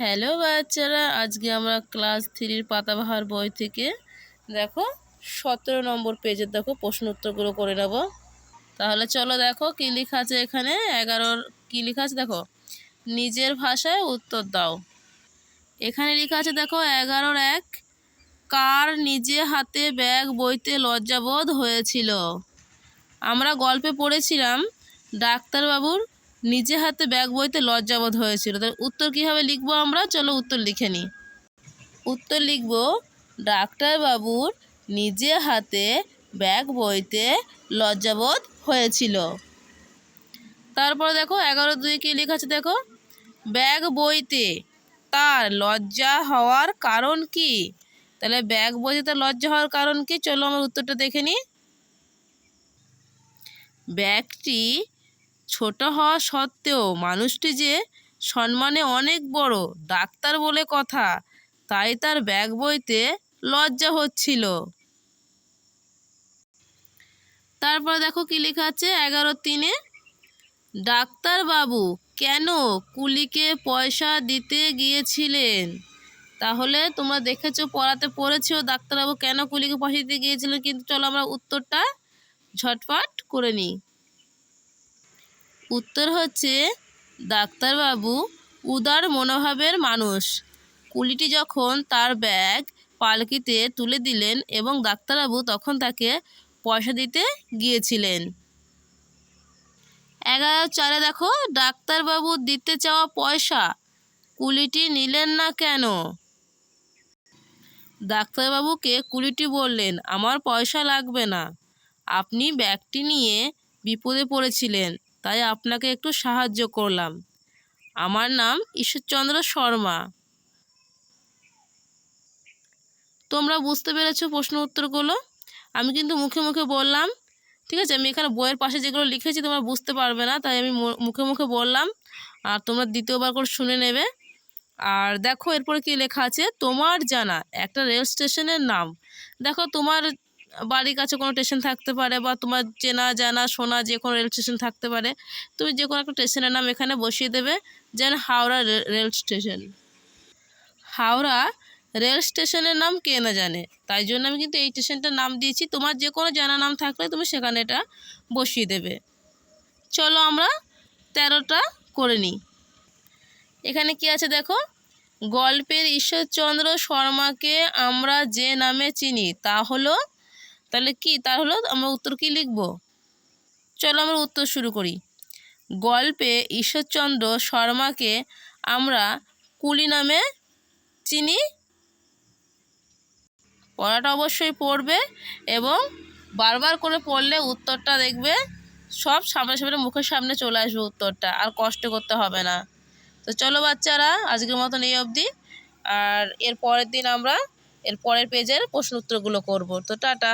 Hello বাচ্চারা, আজকে আমরা ক্লাস থ্রির পাতাবাহার বই থেকে দেখো সতেরো নম্বর পেজের দেখো প্রশ্ন উত্তরগুলো করে নেব। তাহলে চলো দেখো কী লেখা আছে এখানে, এগারোর কী লেখা আছে দেখো? নিজের ভাষায় উত্তর দাও। এখানে লেখা আছে দেখো, এগারোর এক, কার নিজে হাতে ব্যাগ বইতে লজ্জাবোধ হয়েছিল? আমরা গল্পে পড়েছিলাম ডাক্তারবাবুর নিজে হাতে ব্যাগ বইতে লজ্জাবোধ হয়েছিল। তার উত্তর কীভাবে লিখব আমরা? চলো উত্তর লিখে নিই। উত্তর লিখব ডাক্তারবাবুর নিজে হাতে ব্যাগ বইতে লজ্জাবোধ হয়েছিল। তারপর দেখো, এগারো দুই কি লেখা আছে দেখো? ব্যাগ বইতে তার লজ্জা হওয়ার কারণ কি? তাহলে ব্যাগ বইতে তার লজ্জা হওয়ার কারণ কি? চলো আমার উত্তরটা দেখে নিই। ব্যাগটি ছোট হওয়া সত্ত্বেও মানুষটি যে সম্মানে অনেক বড়, ডাক্তার বলে কথা, তাই তার ব্যাগ বইতে লজ্জা হচ্ছিল। তারপর দেখো কি লেখা আছে? এগারো তিনে, ডাক্তারবাবু, কেন কুলিকে পয়সা দিতে গিয়েছিলেন? তাহলে তোমরা দেখেছ পড়াতে পড়েছো, ডাক্তারবাবু কেন কুলিকে পয়সা দিতে গিয়েছিলেন? কিন্তু চলো আমরা উত্তরটা ঝটপট করে নিই। উত্তর হচ্ছে, ডাক্তারবাবু উদার মনোভাবের মানুষ। কুলিটি যখন তার ব্যাগ পালকিতে তুলে দিলেন এবং ডাক্তারবাবু তখন তাকে পয়সা দিতে গিয়েছিলেন। এগারো চারে দেখো, ডাক্তারবাবু দিতে চাওয়া পয়সা, কুলিটি নিলেন না কেন? ডাক্তারবাবুকে কুলিটি বললেন, আমার পয়সা লাগবে না। আপনি ব্যাগটি নিয়ে বিপদে পড়েছিলেন। তাই আপনাকে একটু সাহায্য করলাম। আমার নাম ঈশ্বরচন্দ্র শর্মা। তোমরা বুঝতে পেরেছ প্রশ্ন উত্তরগুলো? আমি কিন্তু মুখে মুখে বললাম, ঠিক আছে? আমি এখানে বইয়ের পাশে যেগুলো লিখেছি তোমরা বুঝতে পারবে না, তাই আমি মুখে মুখে বললাম, আর তোমরা দ্বিতীয়বার করে শুনে নেবে। আর দেখো এরপরে কি লেখা আছে? তোমার জানা, একটা রেল স্টেশনের নাম। দেখো তোমার বাড়ির কাছে কোনো স্টেশন থাকতে পারে বা তোমার চেনা, জানা, শোনা যে কোনো রেল স্টেশন থাকতে পারে, তুমি যে কোনো একটা স্টেশনের নাম এখানে বসিয়ে দেবে, যেন Howrah rail station Howrah rail স্টেশনের নাম কে না জানে, তাই জন্য আমি কিন্তু এই স্টেশনটার নাম দিয়েছি, তোমার যে কোনো জানা নাম থাকলে তুমি সেখানে এটা বসিয়ে দেবে। চলো আমরা তেরোটা করে নিই। এখানে কি আছে দেখো? গল্পের ঈশ্বরচন্দ্র শর্মাকে আমরা যে নামে চিনি, তা হলো তাহলে কি? তার হলো আমরা উত্তর কি লিখব? চলো আমরা উত্তর শুরু করি। গল্পে ঈশ্বরচন্দ্র শর্মাকে আমরা কুলি নামে চিনি। পড়াটা অবশ্যই পড়বে এবং বারবার করে পড়লে উত্তরটা দেখবে, সব সামনে সামনে মুখের সামনে চলে আসবে উত্তরটা, আর কষ্ট করতে হবে না। তো চলো বাচ্চারা, আজকের মতন এই অবধি। আর এর পরের দিন আমরা, এর পরের পেজের প্রশ্ন উত্তরগুলো করব। তো টাটা।